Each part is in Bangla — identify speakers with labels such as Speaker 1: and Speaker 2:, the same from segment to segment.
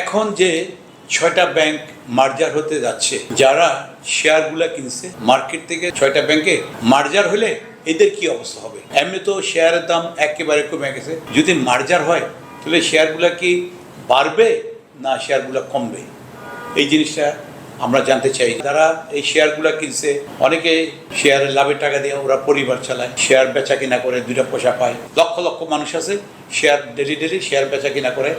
Speaker 1: এখন যে ছয়টা ব্যাংক মার্জার হতে যাচ্ছে, যারা শেয়ারগুলা কিনছে মার্কেট থেকে ছয়টা ব্যাংকে মার্জার হলে এদের কি অবস্থা হবে? এমনি তো শেয়ারের দাম একেবারে কমে গেছে। যদি মার্জার হয়, তাহলে শেয়ারগুলা কি বাড়বে না শেয়ারগুলা কমবে? এই জিনিসটা আমরা জানতে চাই। তারা এই শেয়ারগুলো কিনছে, অনেকে শেয়ারের লাভের টাকা দিয়ে ওরা পরিবার চালায় শেয়ার বেচা কিনা করে, দুইটা পয়সা পায়। লক্ষ লক্ষ মানুষ আছে শেয়ার ডেলি ডেলি শেয়ার বেচা কিনা করে।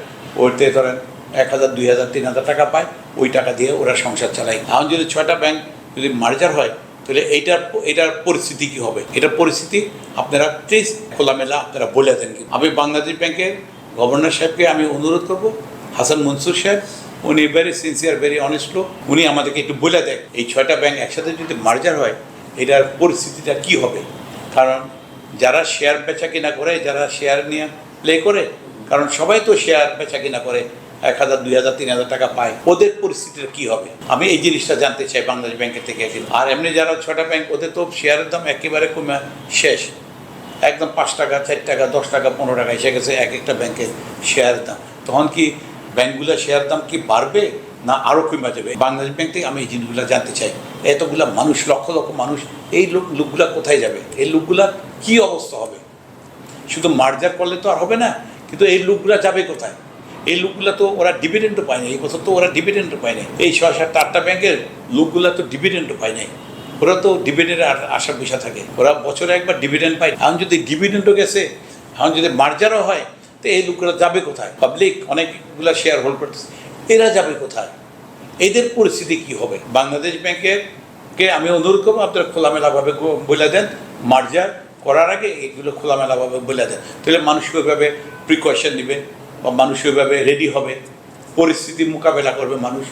Speaker 1: ওতে ধরেন এক হাজার, দুই হাজার, তিন হাজার টাকা পায়, ওই টাকা দিয়ে ওরা সংসার চালায়। এখন যদি ছয়টা ব্যাংক যদি মার্জার হয়, তাহলে এইটার এটার পরিস্থিতি কি হবে? এটার পরিস্থিতি আপনারা প্লিজ খোলামেলা আপনারা বলে দেন আমি বাংলাদেশ ব্যাংকের গভর্নর সাহেবকে আমি অনুরোধ করব, হাসান মনসুর সাহেব, উনি ভেরি সিনসিয়ার ভেরি অনেস্ট লোক, উনি আমাদেরকে একটু বলে দেন, এই ছয়টা ব্যাংক একসাথে যদি মার্জার হয়, এটার পরিস্থিতিটা কি হবে? কারণ যারা শেয়ার বেচা কিনা করে, যারা শেয়ার নিয়ে প্লে করে, কারণ সবাই তো শেয়ার বেচা কিনা করে এক হাজার, দুই হাজার, তিন হাজার টাকা পায় ওদের পরিস্থিতিটা কি হবে? আমি এই জিনিসটা জানতে চাই বাংলাদেশ ব্যাংকের থেকে একদিন। আর এমনি যারা ছটা ব্যাংক ওদের তো শেয়ারের দাম একেবারে কমে শেষ। একদম পাঁচ টাকা, চার টাকা, দশ টাকা, পনেরো টাকা এসে গেছে এক একটা ব্যাংকের শেয়ারের দাম। তখন কি ব্যাংকগুলো শেয়ার দাম কি বাড়বে না আরও কমে যাবে? বাংলাদেশ ব্যাংক থেকে আমি এই জিনিসগুলো জানতে চাই। এতগুলা মানুষ, লক্ষ লক্ষ মানুষ, এই লোক, লোকগুলা কোথায় যাবে? এই লোকগুলার কি অবস্থা হবে? শুধু মার্জার করলে তো আর হবে না, কিন্তু এই লোকগুলা যাবে কোথায়? এই লোকগুলা তো ওরা ডিভিডেন্ডও পায় না এই বছর তো ওরা ডিভিডেন্ডও পায় না এই ছয় সাত আটটা ব্যাংকের লোকগুলা তো ডিভিডেন্ডও পায় নাই। ওরা তো ডিভিডেন্ডের আশা বিষা থাকে। ওরা বছরে একবার ডিভিডেন্ড পায়। এখন যদি ডিভিডেন্ডও গেছে, এখন যদি মার্জারও হয়, তো এই লোকগুলো যাবে কোথায়? পাবলিক অনেকগুলা শেয়ার হোল্ড করতেছে। এরা যাবে কোথায়? এদের পরিস্থিতি কি হবে? বাংলাদেশ ব্যাংকের কে আমি অনুরোধ করব, আপনারা খোলামেলাভাবে বলে দেন। মার্জার করার আগে এগুলো খোলামেলাভাবে বলে দেন। তাহলে মানুষ ওইভাবে প্রিকশন নেবে। বা মানুষ ওইভাবে রেডি হবে, পরিস্থিতি মোকাবেলা করবে মানুষ।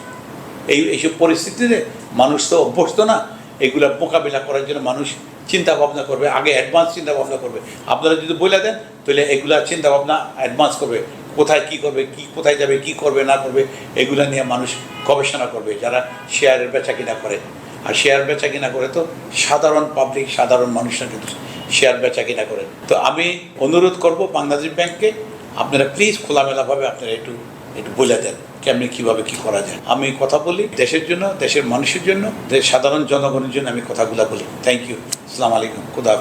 Speaker 1: এই, এইসব পরিস্থিতিতে মানুষ তো অভ্যস্ত না, এগুলা মোকাবিলা করার জন্য মানুষ চিন্তা ভাবনা করবে, আগে অ্যাডভান্স চিন্তা ভাবনা করবে। আপনারা যদি বলে দেন, তাহলে এগুলা চিন্তা ভাবনা অ্যাডভান্স করবে, কোথায় কি করবে, কি, কোথায় যাবে, কি করবে, না করবে, এগুলো নিয়ে মানুষ গবেষণা করবে, যারা শেয়ারের বেচা কিনা করে। আর শেয়ার বেচা কিনা করে তো সাধারণ পাবলিক সাধারণ মানুষরা কিন্তু শেয়ার বেচা কিনা করে। তো আমি অনুরোধ করব বাংলাদেশ ব্যাংককে আপনারা প্লিজ খোলামেলাভাবে আপনারা একটু একটু বলে দেন কেমনি, কীভাবে, কি করা যায়। আমি কথা বলি দেশের জন্য, দেশের মানুষের জন্য সাধারণ জনগণের জন্য আমি কথাগুলো বলি। থ্যাংক ইউ আসসালামু আলাইকুম খুদা